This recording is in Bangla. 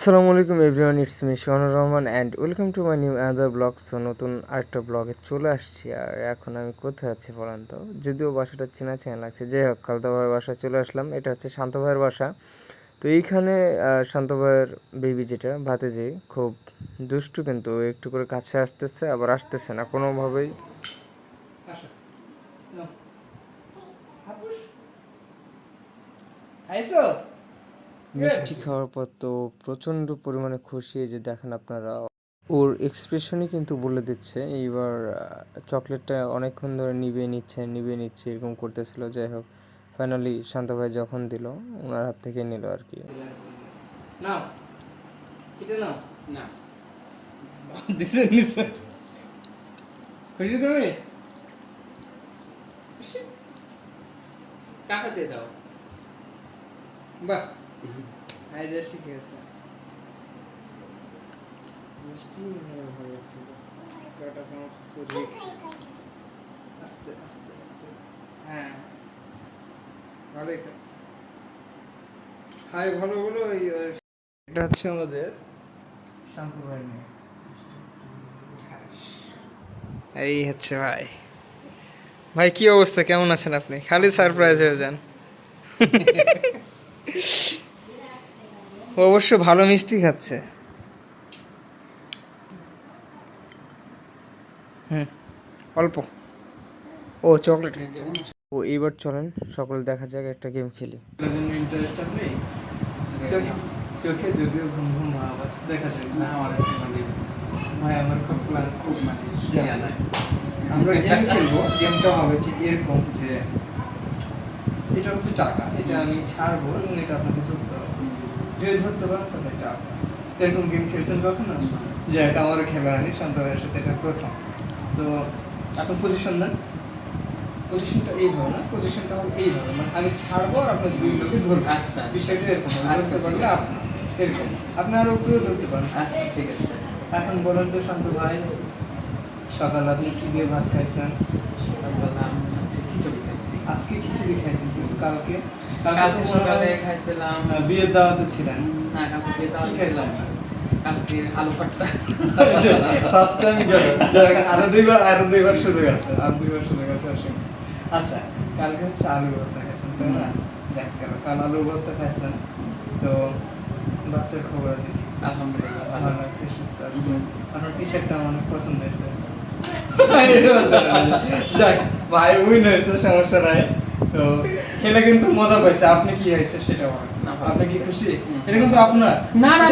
আসসালামু আলাইকুম everyone, it's me Shahnur Rahman and welcome to my new other blog so নতুন আরেকটা ব্লগে চলে আসছি আর এখন আমি কোথায় আছি বলেন তো? যদিও বাসাটা চেনা চেনা লাগছে। যাই হোক খালতা ভাইয়ের বাসায় চলে আসলাম। এটা হচ্ছে শান্ত ভাইয়ের বাসা। তো এইখানে শান্ত ভাইয়ের বেবি যেটা, ভাতেজি, খুব দুষ্টু কিন্তু একটু করে কাছে আসতেছে, আবার আসতেছে না। কোনোভাবেই মিষ্টি খাওয়ার পর তো প্রচণ্ড পরিমাণে খুশি এই যে দেখেন আপনারা। ওর এক্সপ্রেশনই কিন্তু বলে দিচ্ছে এইবার চকলেটটা অনেকক্ষণ ধরে নিবে নিচ্ছে নিবে নিচ্ছে এরকম করতেছিল। যাই হোক ফাইনালি শান্ত ভাই যখন দিল ওনার হাত থেকে নিল আর কি। নাও। এটা নাও। না। খুশি তুমি? টাকা দিয়ে দাও। বাহ। আইডিয়া শিখে গেছে মিষ্টি হয়ে গেছে কয়টা চামচ তো রিক্স আস্তে আস্তে আস্তে। হ্যাঁ। ভালোই খাচ্ছে খাই ভালো হলো এটা হচ্ছে আমাদের শ্যাম্পু ভাই এই হচ্ছে ভাই। ভাই কি অবস্থা? কেমন আছেন আপনি? খালি সারপ্রাইজ হয়ে যান। ও অবশ্য ভালো মিষ্টি খাচ্ছে। হুম, অল্প। ও চকলেট ও, এইবার চলেন, সকল দেখা যাক একটা গেম খেলি। চোখে যদিও ঘুম ঘুম দেখা যায় না, আমার মানে ভাই, আমার খুব প্ল্যান খুব মানে ইয়া নাই। আমরা গেম খেলব গেমটা হবে ঠিক এরকম যে এটা হচ্ছে টাকা, এটা আমি ছাড়বো এবং এটা আপনাকে ধরতে হবে। যদি ধরতে পারেন তাহলে এটা। এরকম গেম খেলছেন কখনো? যে একটা আমারও খেলা হয়নি শান্ত ভাইয়ের সাথে এটা প্রথম। তো এখন পজিশন নেন। পজিশনটা এইভাবে না পজিশনটা হবে এইভাবে মানে আমি ছাড়বো আর আপনার দুই লোকে ধরবো। আচ্ছা। বিষয়টা এরকম আচ্ছা, পারলে আপনার এরকম। আপনি আরও উপরেও ধরতে পারেন। আচ্ছা ঠিক আছে। এখন বলেন তো শান্ত ভাই সকাল আপনি কি দিয়ে ভাত খাইছেন? আমি হচ্ছে খিচুড়ি খাইছি। আজকে খিচুড়ি খাইছেন কিন্তু কালকে কালকে সকালে খাইছিলাম। বিয়ের দাওয়াতে ছিলেন। না কালকে কি খাইছেন? কালকে আলু ভর্তা। ফার্স্ট টাইম গেল আরও দুইবার আরও দুইবার সুযোগ আছে আরও দুইবার সুযোগ আছে আসেন। আচ্ছা কালকে হচ্ছে আলু ভর্তা খাইছেন তাই না? যাক কাল আলু ভর্তা খাইছেন তো বাচ্চার খবর আলহামদুলিল্লাহ ভালো। সুস্থ আছে। আপনার টি শার্টটা অনেক পছন্দ হয়েছে। যাক ভাই উইন হয়েছে সমস্যা নাই। তো খেলে কিন্তু মজা পাইছে। আপনি কি হয়েছে সেটা বলেন আপনি কি খুশি? এটা কিন্তু আপনার। না, না,